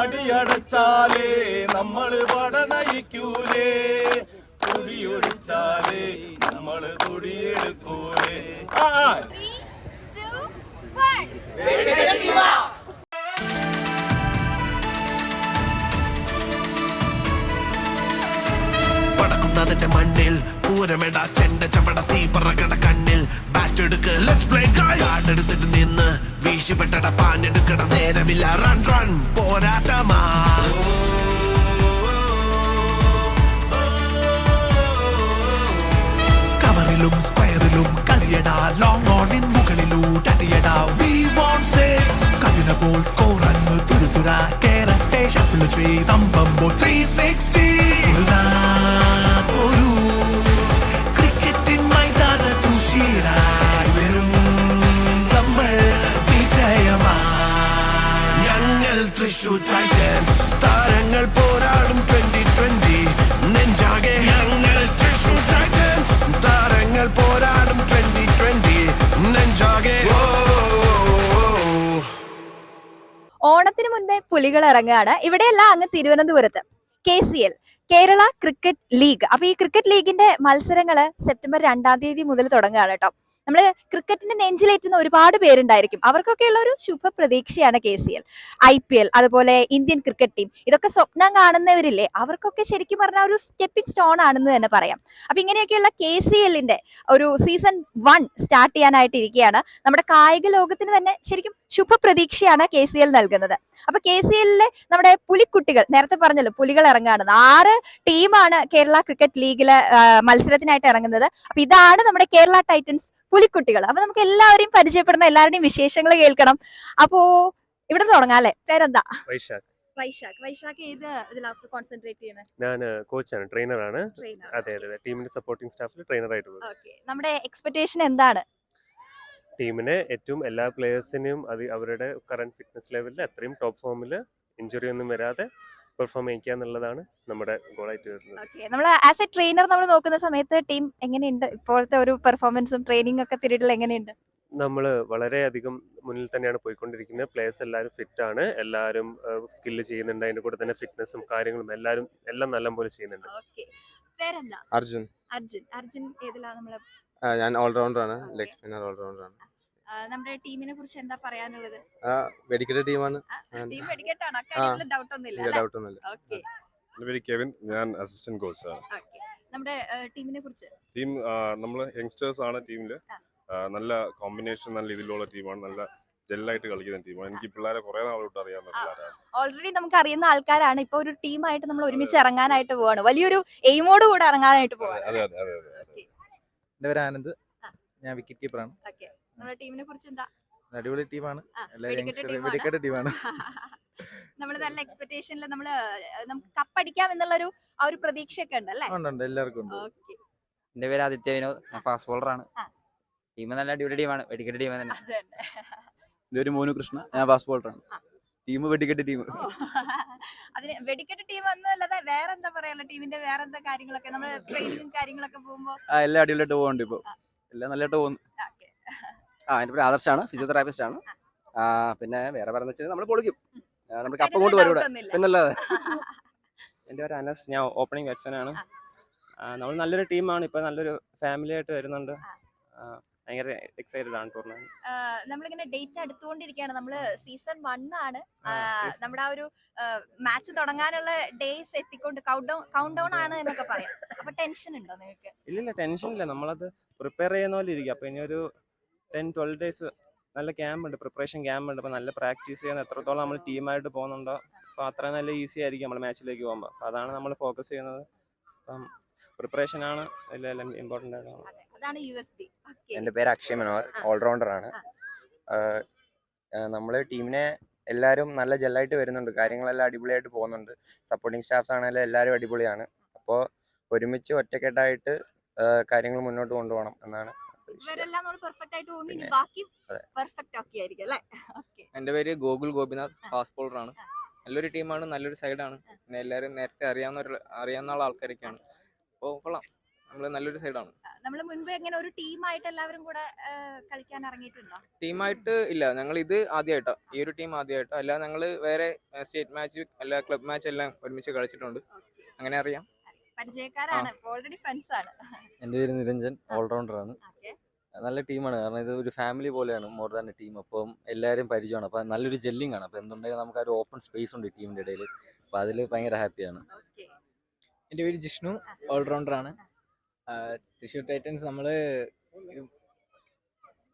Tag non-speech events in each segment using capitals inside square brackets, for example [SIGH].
മടിയടച്ചാലേ നമ്മൾ വടനയിക്കൂലേ. കുടിയൊഴിച്ചാലേ നമ്മൾ കുടിയെടുക്കൂലേ. ആ മണ്ണിൽ പൂരമെട ചെണ്ട ചവട തീ പറകട കണ്ണിൽ. ബാറ്റ് എടുക്ക്. ലെറ്റ്സ് പ്ലേ കാർഡ് എടുത്തിട്ട് നിന്ന് വീശിപ്പെട്ടട പാഞ്ഞെടുക്കട നേരമില്ല. റൺ റൺ പോരാട്ടമാ. കവറിലും സ്ക്വയറിലും കളിയടാ. ലോങ് ഓണിൻ മുകളിലൂട്ടടിയടാ വി വോണ്ട് സിക്സ് സ്കോർ അങ്ങ് തുരുതുര കേരട്ടെ ഷഫിൾ ചെയ്തമ്പമ്പോ ത്രീ. സിക്സ്റ്റി ഓണത്തിന് മുൻപേ പുലികൾ ഇറങ്ങുകയാണ്. ഇവിടെയല്ല അങ്ങ് തിരുവനന്തപുരത്ത്. K C L Kerala cricket league. അപ്പൊ ഈ ക്രിക്കറ്റ് ലീഗിന്റെ മത്സരങ്ങൾ സെപ്റ്റംബർ രണ്ടാം തീയതി മുതൽ തുടങ്ങുകയാണ് കേട്ടോ. നമ്മൾ ക്രിക്കറ്റിന്റെ നെഞ്ചിലേറ്റുന്ന ഒരുപാട് പേരുണ്ടായിരിക്കും. അവർക്കൊക്കെയുള്ള ഒരു ശുഭ പ്രതീക്ഷയാണ് K C L. I P L അതുപോലെ ഇന്ത്യൻ ക്രിക്കറ്റ് ടീം ഇതൊക്കെ സ്വപ്നം കാണുന്നവരില്ലേ അവർക്കൊക്കെ ശരിക്കും പറഞ്ഞ ഒരു സ്റ്റെപ്പിംഗ് സ്റ്റോൺ ആണെന്ന് തന്നെ പറയാം. അപ്പൊ ഇങ്ങനെയൊക്കെയുള്ള കെ സി എല്ലിന്റെ ഒരു സീസൺ വൺ സ്റ്റാർട്ട് ചെയ്യാനായിട്ട് ഇരിക്കുകയാണ് നമ്മുടെ കായിക ലോകത്തിന് തന്നെ ശരിക്കും ശുഭപ്രതീക്ഷയാണ് കെ സി എൽ നൽകുന്നത്. അപ്പൊ കെ സി എല്ലിലെ നമ്മുടെ പുലിക്കുട്ടികൾ നേരത്തെ പറഞ്ഞല്ലോ പുലികൾ ഇറങ്ങാണ് ആറ് ടീമാണ് കേരള ക്രിക്കറ്റ് ലീഗിലെ മത്സരത്തിനായിട്ട് ഇറങ്ങുന്നത്. അപ്പൊ ഇതാണ് നമ്മുടെ കേരള ടൈറ്റൻസ് പുലിക്കുട്ടികൾ അപ്പൊ നമുക്ക് എല്ലാവരെയും പരിചയപ്പെടുന്ന എല്ലാവരുടെയും വിശേഷങ്ങൾ കേൾക്കണം. അപ്പോ ഇവിടെ തുടങ്ങാം അല്ലെ? പേരെന്താ? വൈശാഖ്. വൈശാഖ്. വൈശാഖ് ഏത് ഇതിലാണ് കോൺസെൻട്രേറ്റ് ചെയ്യുന്നത് ഞാൻ കോച്ചാണ് ട്രെയിനറാണ് അതെ അതെ ടീമിന്റെ സപ്പോർട്ടിംഗ് സ്റ്റാഫിൽ ട്രെയിനർ ആയിട്ടുള്ളത്. നമ്മുടെ എക്സ്പെക്ടേഷൻ എന്താണ്? ടീമിനെ ഏറ്റവും എല്ലാ പ്ലേയേഴ്സിനെയും അത് അവരുടെ കറന്റ് ഫിറ്റ്നസ് ലെവലിൽ അത്രയും ടോപ്പ് ഫോമിൽ ഇഞ്ചുറി ഒന്നും വരാതെ പെർഫോം ചെയ്യിക്കുക എന്നുള്ളതാണ് നമ്മുടെ ഗോളായിട്ട് വരുന്നത്. ഓക്കെ നമ്മൾ ആസ് എ ട്രെയിനർ നമ്മൾ നോക്കുന്ന സമയത്ത് ടീം എങ്ങനെയുണ്ട്? ഇപ്പോഴത്തെ ഒരു പെർഫോമൻസും ട്രെയിനിങ് ഒക്കെ പീരീഡിൽ എങ്ങനെയുണ്ട്? നമ്മൾ വളരെയധികം മുന്നിൽ തന്നെയാണ് പോയിക്കൊണ്ടിരിക്കുന്നത്. പ്ലേയേഴ്സ് എല്ലാവരും ഫിറ്റ് ആണ്. എല്ലാവരും സ്കില്ല് ചെയ്യുന്നുണ്ട്. അതിന്റെ കൂടെ തന്നെ ഫിറ്റ്നസും കാര്യങ്ങളും എല്ലാവരും എല്ലാം നല്ല പോലെ ചെയ്യുന്നുണ്ട് അർജുൻ. അർജുൻ. അർജുൻ ഏതിലാ നമ്മൾ ഞാൻ ഓൾറൗണ്ടർ ആണ്. ലെഗ് സ്പിന്നർ ഓൾറൗണ്ടർ ആണ്. നമ്മുടെ ടീമിനെ കുറിച്ച് എന്താ പറയാനുള്ളത്? വെടിക്കെട്ട് ടീമാണ്. ടീം വെടിക്കെട്ടാണ്. അക്കാര്യത്തിൽ ഡൗട്ട് ഒന്നുമില്ല ഡൗട്ട് ഒന്നുമില്ല ഓക്കെ. എന്റെ പേര് കെവിൻ ഞാൻ അസിസ്റ്റന്റ് കോച്ചാണ്. ഓക്കെ. നമ്മുടെ ടീമിനെ കുറിച്ച്? ടീം നമ്മൾ യങ്സ്റ്റേഴ്സ് ആണ് ടീമിൽ നല്ല കോമ്പിനേഷൻ നല്ല രീതിയിലുള്ള ടീമാണ്. നല്ല ജെല്ലായിട്ട് കളിക്കുന്ന ടീമാണ്. എനിക്ക് പിള്ളേരെ കുറെ നാളോട്ട് അറിയാവുന്ന. പിള്ളേരാണ്. ഓൾറെഡി നമുക്ക് അറിയുന്ന ആൾക്കാരാണ്. ഇപ്പൊ ഒരു ടീമായിട്ട് നമ്മൾ ഒരുമിച്ച് ഇറങ്ങാനായിട്ട് പോവാണ്. വലിയൊരു എയിമോട് കൂടെ ഇറങ്ങാനായിട്ട് പോവാണ്. അതെ അതെ അതെ അതെ എന്റെ പേര് ആനന്ദ്. ഞാൻ വിക്കറ്റ് കീപ്പറാണ്. ഓക്കെ. നമ്മുടെ ടീമിനെ കുറിച്ച് എന്താ അടിപൊളി ടീമാണ്. വെടിക്കെട്ട് ടീമാണ്. [LAUGHS] നമ്മൾ നല്ല എക്സ്പെക്ടേഷനിൽ നമ്മൾ നമുക്ക് കപ്പടിക്കാം എന്നുള്ളൊരു ആ ഒരു പ്രതീക്ഷയൊക്കെ ഉണ്ട് അല്ലേ? ഉണ്ട് ഉണ്ട്. എല്ലാവർക്കും ഉണ്ട്. ഓക്കെ. എന്റെ പേര് ആദിത്യ വിനോദ്. ഞാൻ ഫാസ്റ്റ് ബോളറാണ്. ടീം നല്ല അടിപൊളി ടീമാണ്. വെടിക്കെട്ട് ടീം തന്നെ. എന്റെ ഒരു മോനു കൃഷ്ണ. ഞാൻ ഫാസ്റ്റ് ബോളറാണ്. ടീം വെടിക്കെട്ട് ടീം. [LAUGHS] അതിന് വെടിക്കെട്ട് ടീം എന്നല്ലാതെ വേറെ എന്താ പറയാനുള്ള ടീമിന്റെ വേറെ എന്താ കാര്യങ്ങളൊക്കെ നമ്മൾ ട്രെയിനിങ്ങും കാര്യങ്ങളൊക്കെ പോകുമ്പോ എല്ലാം അടിപൊളിയായിട്ട് പോകുന്നുണ്ട് ഇപ്പൊ. എല്ലാം നല്ലതായിട്ട് പോകുന്നു. ഓക്കെ. ആ എന്റെ പേര് ആദർശാണ് ഫിസിയോതെറാപ്പിസ്റ്റ് ആണ്. ആ, പിന്നെ വേറെ പറഞ്ഞു വെച്ചാൽ നമ്മൾ പൊളിക്കും. നമ്മൾ കപ്പ കൊണ്ട് വരും ഇവിടെ പിന്നല്ലാതെ എന്റെ പേര് അനസ് ഞാൻ ഓപ്പണിംഗ് ബാറ്റ്സ്മാൻ ആണ്. നമ്മൾ നല്ലൊരു ടീമാണ് ഇപ്പൊ നല്ലൊരു ഫാമിലി ആയിട്ട് വരുന്നുണ്ട്. ഭയങ്കര എക്സൈറ്റഡ് ആണ് ടൂർണമെന്റ് നമ്മളിങ്ങനെ ഡേറ്റ് അടുത്തുകൊണ്ടിരിക്കുകയാണ്. നമ്മൾ സീസൺ വൺ ആണ്. നമ്മുടെ ആ ഒരു മാച്ച് തുടങ്ങാനുള്ള ഡേയ്സ് എത്തിക്കൊണ്ട് കൗണ്ട് ഡൗൺ കൗണ്ട് ഡൗൺ ആണ് എന്നൊക്കെ പറയാം. അപ്പൊ ടെൻഷൻ ഉണ്ടോ നിങ്ങൾക്ക്? ഇല്ലില്ല ടെൻഷൻ ഇല്ല. നമ്മളത് പ്രിപ്പയർ ചെയ്യുന്ന പോലെ ഇരിക്കും. അപ്പൊ ഇനി ഒരു ടെൻ ട്വൽവ് ഡേയ്സ് നല്ല ക്യാമ്പ് ഉണ്ട്. പ്രിപ്പറേഷൻ ക്യാമ്പ് ഉണ്ട്. അപ്പോൾ നല്ല പ്രാക്ടീസ് ചെയ്യുന്ന എത്രത്തോളം നമ്മൾ ടീമായിട്ട് പോകുന്നുണ്ടോ അപ്പോൾ അത്ര നല്ല ഈസി ആയിരിക്കും നമ്മൾ മാച്ചിലേക്ക് പോകുമ്പോൾ അപ്പോൾ അതാണ് നമ്മൾ ഫോക്കസ് ചെയ്യുന്നത്. അപ്പം പ്രിപ്പറേഷൻ ആണ് എല്ലാം ഇമ്പോർട്ടന്റ് ആണ് അതെ അതാണ് യു എസ് എന്റെ പേര് അക്ഷയ് മനോഹർ. ഓൾറൗണ്ടർ ആണ്. നമ്മൾ ടീമിനെ എല്ലാവരും നല്ല ജെല്ലായിട്ട് വരുന്നുണ്ട്. കാര്യങ്ങളെല്ലാം അടിപൊളിയായിട്ട് പോകുന്നുണ്ട്. സപ്പോർട്ടിങ് സ്റ്റാഫ്സ് ആണെങ്കിലും എല്ലാവരും അടിപൊളിയാണ്. അപ്പോൾ ഒരുമിച്ച് ഒറ്റക്കെട്ടായിട്ട് കാര്യങ്ങൾ മുന്നോട്ട് കൊണ്ടുപോകണം എന്നാണ്. ഇവരെല്ലാം നമ്മൾ പെർഫെക്റ്റ് ആയിട്ട് പോകുന്നു. ഇനി ബാക്കി പെർഫെക്റ്റ് ഒക്കെ ആയിരിക്കും അല്ലേ? ഓക്കെ എന്റെ പേര് ഗോകുൽ ഗോപിനാഥ്. ഫാസ്റ്റ് ബോളറാണ് ആണ്. നല്ലൊരു ടീമാണ് നല്ലൊരു സൈഡാണ് പിന്നെ എല്ലാവരും നേരത്തെ അറിയാവുന്ന അറിയാവുന്ന ആൾക്കാരൊക്കെയാണ്. അപ്പോൾ കൊള്ളാം. നമ്മൾ നല്ലൊരു സൈഡാണ് നമ്മൾ മുൻപ് എങ്ങനെ ഒരു ടീമായിട്ട് എല്ലാവരും കൂടെ കളിക്കാൻ ഇറങ്ങിയിട്ടുണ്ടോ? ടീമായിട്ട് ഇല്ല. ഞങ്ങൾ ഇത് ആദ്യമായിട്ടോ ഈ ഒരു ടീം ആദ്യമായിട്ടോ അല്ല ഞങ്ങൾ വേറെ സ്റ്റേറ്റ് മാച്ച് അല്ല ക്ലബ് മാച്ച് എല്ലാം ഒരുമിച്ച് കളിച്ചിട്ടുണ്ട്. അങ്ങനെ അറിയാം. പരിചയക്കാരാണ്. ഓൾറെഡി ഫ്രണ്ട്സ് ആണ്. എന്റെ പേര് നിരഞ്ജൻ ഓൾറൗണ്ടർ ആണ്. ഓക്കെ നല്ല ടീമാണ്. കാരണം ഇത് ഒരു ഫാമിലി പോലെയാണ് മോർ ദാൻ എ ടീം അപ്പം എല്ലാവരും പരിചയമാണ്. അപ്പം നല്ലൊരു ജെല്ലിംഗ് ആണ്. അപ്പം എന്തുണ്ടെങ്കിലും നമുക്ക് ആ ഒരു ഓപ്പൺ സ്പേസ് ഉണ്ട് ടീമിന്റെ ഇടയിൽ അപ്പം അതിൽ ഭയങ്കര ഹാപ്പിയാണ് എന്റെ പേര് ജിഷ്ണു. ഓൾറൗണ്ടറാണ് തൃശ്ശൂർ ടൈറ്റൻസ് നമ്മൾ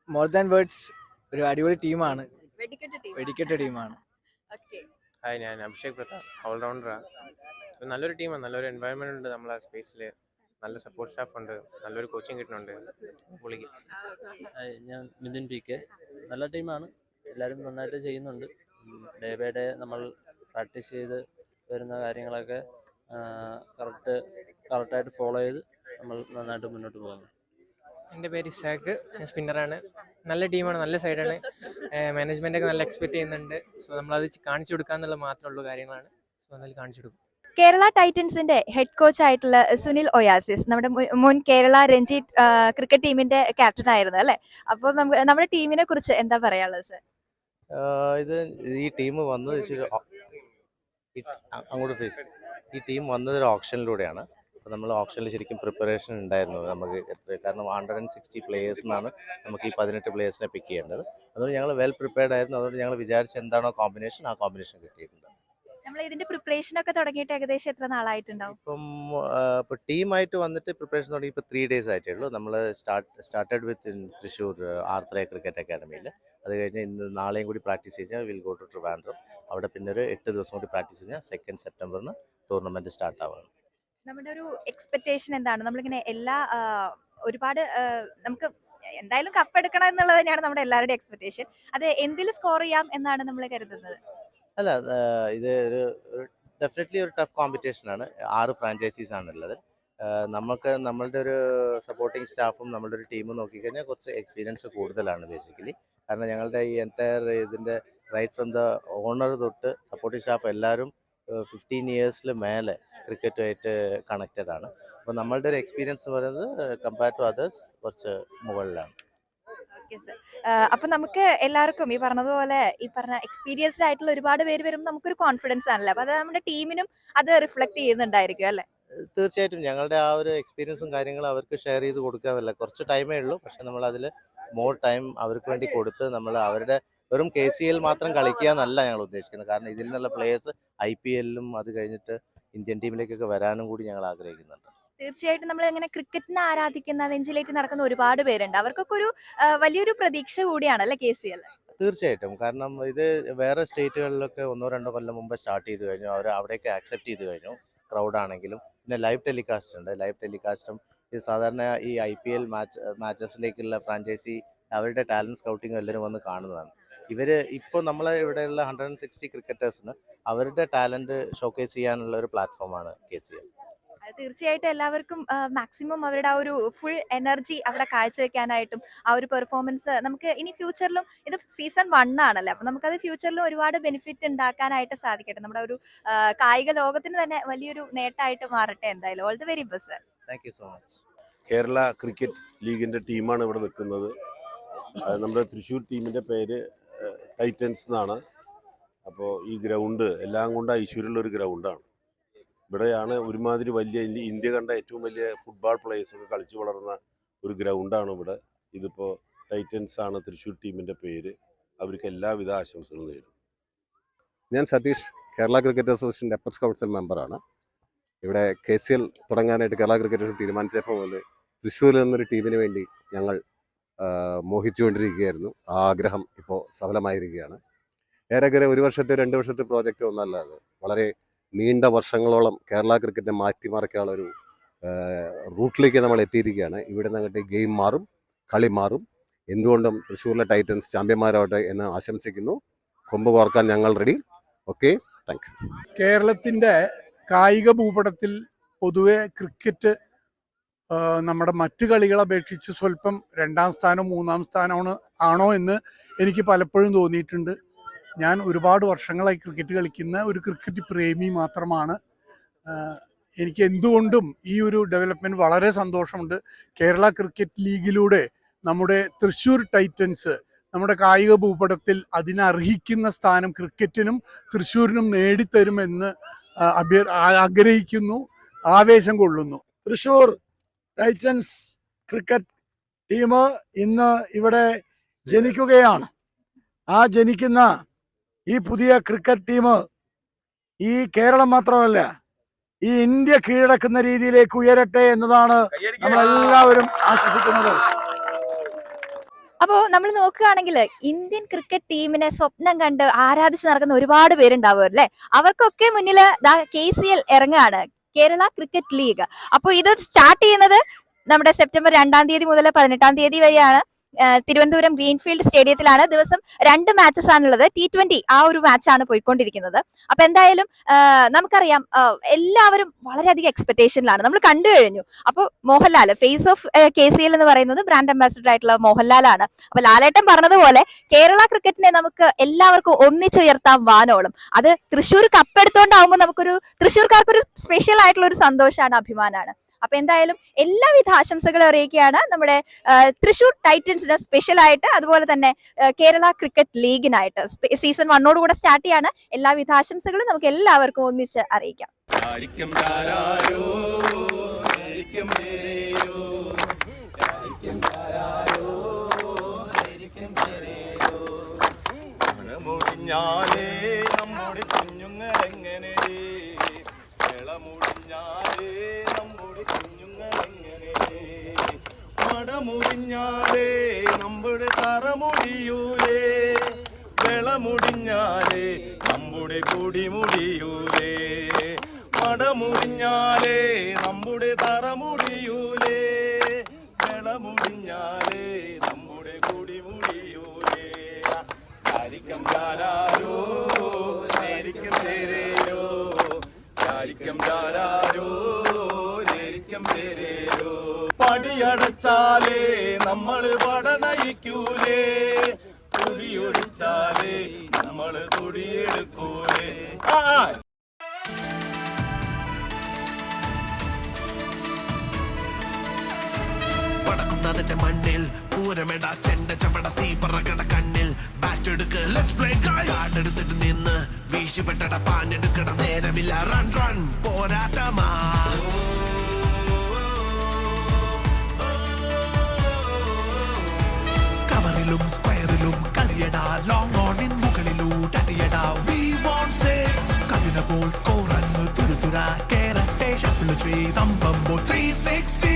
മോർ ദാൻ വേർഡ്സ് ഒരു അടിപൊളി ടീമാണ് വെടിക്കെട്ട് ടീമാണ് ഹായ് ഞാൻ അഭിഷേക് പ്രതാപ്. ഓൾറൗണ്ടറാണ് നല്ലൊരു ടീമാണ് നല്ലൊരു എൻവയറമെന്റ് ഉണ്ട് നമ്മളെ സ്പേസിൽ നല്ല സപ്പോർട്ട് സ്റ്റാഫ് ഉണ്ട്. നല്ലൊരു കോച്ചിങ് കിട്ടുന്നുണ്ട്. പുള്ളിക്ക്. ഞാൻ മിഥുൻ പി കെ നല്ല ടീമാണ് എല്ലാവരും നന്നായിട്ട് ചെയ്യുന്നുണ്ട്. ഡേ ബൈ ഡേ നമ്മൾ പ്രാക്ടീസ് ചെയ്ത് വരുന്ന കാര്യങ്ങളൊക്കെ കറക്റ്റ് കറക്റ്റായിട്ട് ഫോളോ ചെയ്ത് നമ്മൾ നന്നായിട്ട് മുന്നോട്ട് പോകുന്നു. എന്റെ പേര് ഇസാക്ക് ഞാൻ സ്പിന്നറാണ് നല്ല ടീമാണ് നല്ല സൈഡാണ് മാനേജ്മെന്റ് ഒക്കെ നല്ല എക്സ്പെക്ട് ചെയ്യുന്നുണ്ട്. സോ നമ്മളത് കാണിച്ചു കൊടുക്കാന്നുള്ള മാത്രമേ ഉള്ളൂ കാര്യങ്ങളാണ്. സോ എന്നാലും കാണിച്ചു കൊടുക്കും. കേരള ടൈറ്റൻസിന്റെ ഹെഡ് കോച്ച് ആയിട്ടുള്ള സുനിൽ ഒയാസിസ് നമ്മുടെ മുൻ കേരള രഞ്ജി ക്രിക്കറ്റ് ടീമിന്റെ ക്യാപ്റ്റൻ ആയിരുന്നു അല്ലെ? അപ്പോൾ നമ്മുടെ ടീമിനെ കുറിച്ച് എന്താ പറയാനുള്ളത് സർ ഇത് ഈ ടീം വന്നത് അങ്ങോട്ട് ഫേസ് ഈ ടീം വന്നത് ഒരു ഓപ്ഷനിലൂടെയാണ് നമ്മൾ ഓപ്ഷനിൽ ശരിക്കും പ്രിപ്പറേഷൻ ഉണ്ടായിരുന്നു നമുക്ക് എത്ര കാരണം ഹൺഡ്രഡ് ആൻഡ് സിക്സ്റ്റി പ്ലേയേഴ്സ് എന്നാണ് നമുക്ക് ഈ പതിനെട്ട് പ്ലേയേഴ്സിനെ പിക്ക് ചെയ്യേണ്ടത്. അതുകൊണ്ട് ഞങ്ങൾ വെൽ പ്രിപ്പയർഡ് ആയിരുന്നു. അതുകൊണ്ട് ഞങ്ങൾ വിചാരിച്ച എന്താണോ കോമ്പിനേഷൻ ആ കോമ്പിനേഷൻ കിട്ടിയിട്ടുണ്ട്. നമ്മൾ ഇതിന്റെ പ്രിപ്പറേഷൻ ഒക്കെ തുടങ്ങിയിട്ട് ഏകദേശം എത്ര നാളായിട്ടുണ്ടാവും? ഇപ്പം ഇപ്പോൾ ടീമായിട്ട് വന്നിട്ട് പ്രിപ്പറേഷൻ തുടങ്ങി ഇപ്പൊ ത്രീ ഡേയ്സ് ആയിട്ടേ ഉള്ളൂ നമ്മൾ സ്റ്റാർട്ട് സ്റ്റാർട്ടഡ് വിത്ത് തൃശ്ശൂർ ആർത്ര ക്രിക്കറ്റ് അക്കാഡമിയിൽ അത് കഴിഞ്ഞ് ഇന്ന് നാളെയും കൂടി പ്രാക്ടീസ് കഴിഞ്ഞാൽ വിൽ ഗോ ടു ട്രിവാൻഡ്രം. അവിടെ പിന്നെ ഒരു എട്ട് ദിവസം കൂടി പ്രാക്ടീസ് കഴിഞ്ഞാൽ സെക്കൻഡ് സെപ്റ്റംബറിന് ടൂർണമെന്റ് സ്റ്റാർട്ട് ആവുകയാണ് നമ്മുടെ ഒരു എക്സ്പെക്ടേഷൻ എന്താണ്? നമ്മളിങ്ങനെ എല്ലാ ഒരുപാട് നമുക്ക് എന്തായാലും കപ്പ് എടുക്കണം എന്നുള്ളത് തന്നെയാണ് നമ്മുടെ എല്ലാവരുടെയും എക്സ്പെക്ടേഷൻ അത് എന്തിൽ സ്കോർ ചെയ്യാം എന്നാണ് നമ്മൾ കരുതുന്നത്? അല്ല ഇത് ഒരു ഡെഫിനറ്റ്ലി ഒരു ടഫ് കോമ്പറ്റീഷൻ ആണ്. ആറ് ഫ്രാഞ്ചൈസീസ് ആണ് ഉള്ളത് നമുക്ക് നമ്മളുടെ ഒരു സപ്പോർട്ടിംഗ് സ്റ്റാഫും നമ്മളുടെ ഒരു ടീമും നോക്കിക്കഴിഞ്ഞാൽ കുറച്ച് എക്സ്പീരിയൻസ് കൂടുതലാണ് ബേസിക്കലി കാരണം ഞങ്ങളുടെ ഈ എന്റയർ ഇതിന്റെ റൈറ്റ് ഫ്രം ദ ഓണർ തൊട്ട് സപ്പോർട്ടിംഗ് സ്റ്റാഫ് എല്ലാവരും ഫിഫ്റ്റീൻ ഇയേഴ്സിൽ മേലെ ക്രിക്കറ്റുമായിട്ട് കണക്റ്റഡ് ആണ്. അപ്പോൾ നമ്മളുടെ ഒരു എക്സ്പീരിയൻസ് പറയുന്നത് കമ്പയർ ടു അതേഴ്സ് കുറച്ച് മുകളിലാണ്. അപ്പൊ നമുക്ക് എല്ലാവർക്കും ഈ പറഞ്ഞതുപോലെ ഈ പറഞ്ഞ എക്സ്പീരിയൻസ്ഡ് ആയിട്ടുള്ള ഒരുപാട് പേര് വരുമ്പോൾ നമുക്കൊരു കോൺഫിഡൻസ് ആണല്ലോ. അപ്പൊ അത് നമ്മുടെ ടീമിനും അത് റിഫ്ലക്ട് ചെയ്യുന്നുണ്ടായിരിക്കും അല്ലെ? തീർച്ചയായിട്ടും ഞങ്ങളുടെ ആ ഒരു എക്സ്പീരിയൻസും കാര്യങ്ങളും അവർക്ക് ഷെയർ ചെയ്ത് കൊടുക്കുക എന്നല്ല കുറച്ച് ടൈമേ ഉള്ളൂ. പക്ഷെ നമ്മൾ അതിൽ മോർ ടൈം അവർക്ക് വേണ്ടി കൊടുത്ത് നമ്മൾ അവരുടെ വെറും കെ സി എൽ മാത്രം കളിക്കുക എന്നല്ല ഞങ്ങൾ ഉദ്ദേശിക്കുന്നത്. കാരണം ഇതിൽ നിന്നുള്ള പ്ലേയേഴ്സ് ഐ പി എല്ലിലും അത് കഴിഞ്ഞിട്ട് ഇന്ത്യൻ ടീമിലേക്കൊക്കെ വരാനും കൂടി ഞങ്ങൾ ആഗ്രഹിക്കുന്നുണ്ട്. തീർച്ചയായിട്ടും നമ്മൾ ഇങ്ങനെ ക്രിക്കറ്റിനെ ആരാധിക്കുന്ന നെഞ്ചിലേക്ക് നടക്കുന്ന ഒരുപാട് പേരുണ്ട്. അവർക്കൊക്കെ ഒരു വലിയൊരു പ്രതീക്ഷ കൂടിയാണ് അല്ലെ കെ സി എൽ? തീർച്ചയായിട്ടും. കാരണം ഇത് വേറെ സ്റ്റേറ്റുകളിലൊക്കെ ഒന്നോ രണ്ടോ കൊല്ലം മുമ്പ് സ്റ്റാർട്ട് ചെയ്ത് കഴിഞ്ഞു. അവർ അവിടെയൊക്കെ ആക്സെപ്റ്റ് ചെയ്ത് കഴിഞ്ഞു. ക്രൗഡ് ആണെങ്കിലും. പിന്നെ ലൈവ് ടെലികാസ്റ്റ് ഉണ്ട്. ലൈവ് ടെലികാസ്റ്റും ഇത് സാധാരണ ഈ ഐ പി എൽ മാച്ച് മാച്ചസിലേക്കുള്ള ഫ്രാഞ്ചൈസി അവരുടെ ടാലന്റ് സ്കൗട്ടിങ് എല്ലാവരും വന്ന് കാണുന്നതാണ്. ഇവർ ഇപ്പോൾ നമ്മളെ ഇവിടെയുള്ള ഹൺഡ്രഡ് ആൻഡ് സിക്സ്റ്റി ക്രിക്കറ്റേഴ്സിന് അവരുടെ ടാലന്റ് ഷോക്കേസ് ചെയ്യാനുള്ള ഒരു പ്ലാറ്റ്ഫോമാണ് കെ സി എൽ. തീർച്ചയായിട്ടും എല്ലാവർക്കും മാക്സിമം അവരുടെ ആ ഒരു ഫുൾ എനർജി അവിടെ കാഴ്ചവെക്കാനായിട്ടും ആ ഒരു പെർഫോമൻസ് നമുക്ക് ഇനി ഫ്യൂച്ചറിലും ഇത് സീസൺ വൺ ആണല്ലോ അപ്പൊ നമുക്കത് ഫ്യൂച്ചറിലും ഒരുപാട് ബെനിഫിറ്റ് ഉണ്ടാക്കാനായിട്ട് സാധിക്കട്ടെ. നമ്മുടെ ഒരു കായിക ലോകത്തിന് തന്നെ വലിയൊരു നേട്ടമായിട്ട് മാറട്ടെ എന്തായാലും. All the very best thank you so much Kerala cricket ലീഗിന്റെ ടീമാണ് ഇവിടെ നിൽക്കുന്നത്. നമ്മുടെ തൃശ്ശൂർ ടീമിന്റെ പേര് ടൈറ്റൻസ് എന്നാണ്. അപ്പോൾ ഈ ഗ്രൗണ്ട് എല്ലാം കൊണ്ട് ഐശ്വര്യമുള്ള ഒരു ഗ്രൗണ്ടാണ് ഇവിടെയാണ് ഒരുമാതിരി വലിയ ഇന്ത്യ കണ്ട ഏറ്റവും വലിയ ഫുട്ബോൾ പ്ലേയേഴ്സൊക്കെ കളിച്ചു വളർന്ന ഒരു ഗ്രൗണ്ടാണ് ഇവിടെ. ഇതിപ്പോൾ ടൈറ്റൻസ് ആണ് തൃശ്ശൂർ ടീമിന്റെ പേര്. അവർക്ക് എല്ലാവിധ ആശംസകളും നേരുന്നു. ഞാൻ സതീഷ് കേരള ക്രിക്കറ്റ് അസോസിയേഷന്റെ എപ്പർസ് കൗൺസിൽ മെമ്പറാണ് ഇവിടെ കെ സി എൽ തുടങ്ങാനായിട്ട് കേരള ക്രിക്കറ്റ് തീരുമാനിച്ചപ്പോൾ മുതൽ തൃശ്ശൂരിൽ നിന്നൊരു ടീമിന് വേണ്ടി ഞങ്ങൾ മോഹിച്ചുകൊണ്ടിരിക്കുകയായിരുന്നു. ആ ആഗ്രഹം ഇപ്പോൾ സഫലമായിരിക്കുകയാണ്. ഏറെക്കുറെ ഒരു വർഷത്തെ രണ്ട് വർഷത്തെ പ്രോജക്റ്റ് ഒന്നല്ല അത്. വളരെ നീണ്ട വർഷങ്ങളോളം കേരള ക്രിക്കറ്റിനെ മാറ്റിമറിക്കാനുള്ള ഒരു റൂട്ടിലേക്ക് നമ്മൾ എത്തിയിരിക്കുകയാണ്. ഇവിടെ നിന്ന് അങ്ങോട്ട് ഗെയിം മാറും കളി മാറും. എന്തുകൊണ്ടും തൃശ്ശൂരിലെ ടൈറ്റൻസ് ചാമ്പ്യന്മാരാവട്ടെ എന്ന് ആശംസിക്കുന്നു. കൊമ്പ് കോർക്കാൻ ഞങ്ങൾ റെഡി. Okay thank you. കേരളത്തിന്റെ കായിക ഭൂപടത്തിൽ പൊതുവെ ക്രിക്കറ്റ് നമ്മുടെ മറ്റ് കളികളെ അപേക്ഷിച്ച് സ്വല്പം രണ്ടാം സ്ഥാനം മൂന്നാം സ്ഥാനമാണ് ആണോ എന്ന് എനിക്ക് പലപ്പോഴും തോന്നിയിട്ടുണ്ട്. ഞാൻ ഒരുപാട് വർഷങ്ങളായി ക്രിക്കറ്റ് കളിക്കുന്ന ഒരു ക്രിക്കറ്റ് പ്രേമി മാത്രമാണ്. എനിക്ക് എന്തുകൊണ്ടും ഈ ഒരു ഡെവലപ്മെന്റ് വളരെ സന്തോഷമുണ്ട്. കേരള ക്രിക്കറ്റ് ലീഗിലൂടെ നമ്മുടെ തൃശ്ശൂർ ടൈറ്റൻസ് നമ്മുടെ കായിക ഭൂപടത്തിൽ അതിനർഹിക്കുന്ന സ്ഥാനം ക്രിക്കറ്റിനും തൃശ്ശൂരിനും നേടിത്തരുമെന്ന് അഭ്യർ അഭ്യ- ആഗ്രഹിക്കുന്നു ആവേശം കൊള്ളുന്നു. തൃശ്ശൂർ ടൈറ്റൻസ് ക്രിക്കറ്റ് ടീം ഇന്ന് ഇവിടെ ജനിക്കുകയാണ്. ആ ജനിക്കുന്ന ഈ പുതിയ ക്രിക്കറ്റ് ടീം ഈ കേരളം മാത്രമല്ല ഈ ഇന്ത്യ കീഴടക്കുന്ന രീതിയിലേക്ക് ഉയരട്ടെ എന്നതാണ് നമ്മളെല്ലാവരും ആശ്വസിക്കുന്നത്. അപ്പോ നമ്മൾ നോക്കുകയാണെങ്കിൽ ഇന്ത്യൻ ക്രിക്കറ്റ് ടീമിനെ സ്വപ്നം കണ്ട് ആരാധിച്ച് നടക്കുന്ന ഒരുപാട് പേരുണ്ടാവും അല്ലെ? അവർക്കൊക്കെ മുന്നിൽ കെ സി എൽ ഇറങ്ങുകയാണ് കേരള ക്രിക്കറ്റ് ലീഗ്. അപ്പോൾ ഇത് സ്റ്റാർട്ട് ചെയ്യുന്നത് നമ്മുടെ സെപ്റ്റംബർ രണ്ടാം തീയതി മുതൽ പതിനെട്ടാം തീയതി വരെയാണ്. തിരുവനന്തപുരം ഗ്രീൻഫീൽഡ് സ്റ്റേഡിയത്തിലാണ് ദിവസം രണ്ട് മാച്ചസ് ആണുള്ളത്. ടി ട്വന്റി ആ ഒരു മാച്ചാണ് പോയിക്കൊണ്ടിരിക്കുന്നത്. അപ്പൊ എന്തായാലും നമുക്കറിയാം എല്ലാവരും വളരെയധികം എക്സ്പെക്ടേഷനിലാണ് നമ്മൾ കണ്ടു കഴിഞ്ഞു. അപ്പോൾ Mohanlal face of K C L എന്ന് പറയുന്നത് ബ്രാൻഡ് അംബാസിഡർ ആയിട്ടുള്ള മോഹൻലാലാണ്. അപ്പൊ ലാലേട്ടൻ പറഞ്ഞതുപോലെ കേരള ക്രിക്കറ്റിനെ നമുക്ക് എല്ലാവർക്കും ഒന്നിച്ചുയർത്താം വാനോളം. അത് തൃശ്ശൂർ കപ്പെടുത്തോണ്ടാവുമ്പോൾ നമുക്കൊരു തൃശ്ശൂർക്കാർക്കൊരു സ്പെഷ്യൽ ആയിട്ടുള്ള ഒരു സന്തോഷമാണ് അഭിമാനമാണ് അപ്പൊ എന്തായാലും എല്ലാവിധ ആശംസകളും അറിയിക്കുകയാണ് നമ്മുടെ തൃശൂർ ടൈറ്റൻസിന് സ്പെഷ്യൽ ആയിട്ട് അതുപോലെ തന്നെ കേരള ക്രിക്കറ്റ് ലീഗിനായിട്ട്. സീസൺ വണ്ണോട് കൂടെ സ്റ്റാർട്ട് ചെയ്യാണ്. എല്ലാവിധ ആശംസകളും നമുക്ക് എല്ലാവർക്കും ഒന്നിച്ച് അറിയിക്കാം. ഞാനേ നമ്മുടെ കുഞ്ഞുങ്ങളെങ്ങനെ? വെളമുടിഞ്ഞാലേ മടമുടിഞ്ഞാലേ നമ്മുടെ തറമുടിയൂലേ വെളമുടിഞ്ഞാലേ നമ്മുടെ കുടിമുടിയൂലേ മടമുടിഞ്ഞാലേ നമ്മുടെ തറമുടിയൂലേ വെളമുടിഞ്ഞാലേ നമ്മുടെ കുടിമുടിയൂലേ ആരിക്കം ചാരാരോ നേരിക്കും തേരേരോ. ആരിക്കം ചാരാരോ നേരിക്കും തേരേരോ. പടിയടച്ചാലേ നമ്മൾ പടനയിക്കൂലേ തുടിയൊടിച്ചാലേ നമ്മൾ തുടിയെടുക്കൂലേ. ആ പടക്കുന്നതിന്റെ മണ്ണിൽ പൂരമെട ചെണ്ട ചപട തീ പറക്കട കണ്ണിൽ. ബാറ്റ് എടുക്ക് എടുത്തിട്ട് നിന്ന് വീശിപ്പെട്ടട പാഞ്ഞെടുക്കട നേരമില്ല റൺ റൺ പോരാട്ടമാ. കവറിലും സ്ക്വയറിലും കളിയടാ. ലോങ് ഓണിൻ മുകളിലൂട്ടടിയടാ വി വോണ്ട് സിക്സ് കതിന ബോൾ സ്കോർ അങ്ങ് തുരുതുര. കേരട്ടെ ഷഫിൾ ചെയ്തമ്പമ്പോ ത്രീ സിക്സ്റ്റി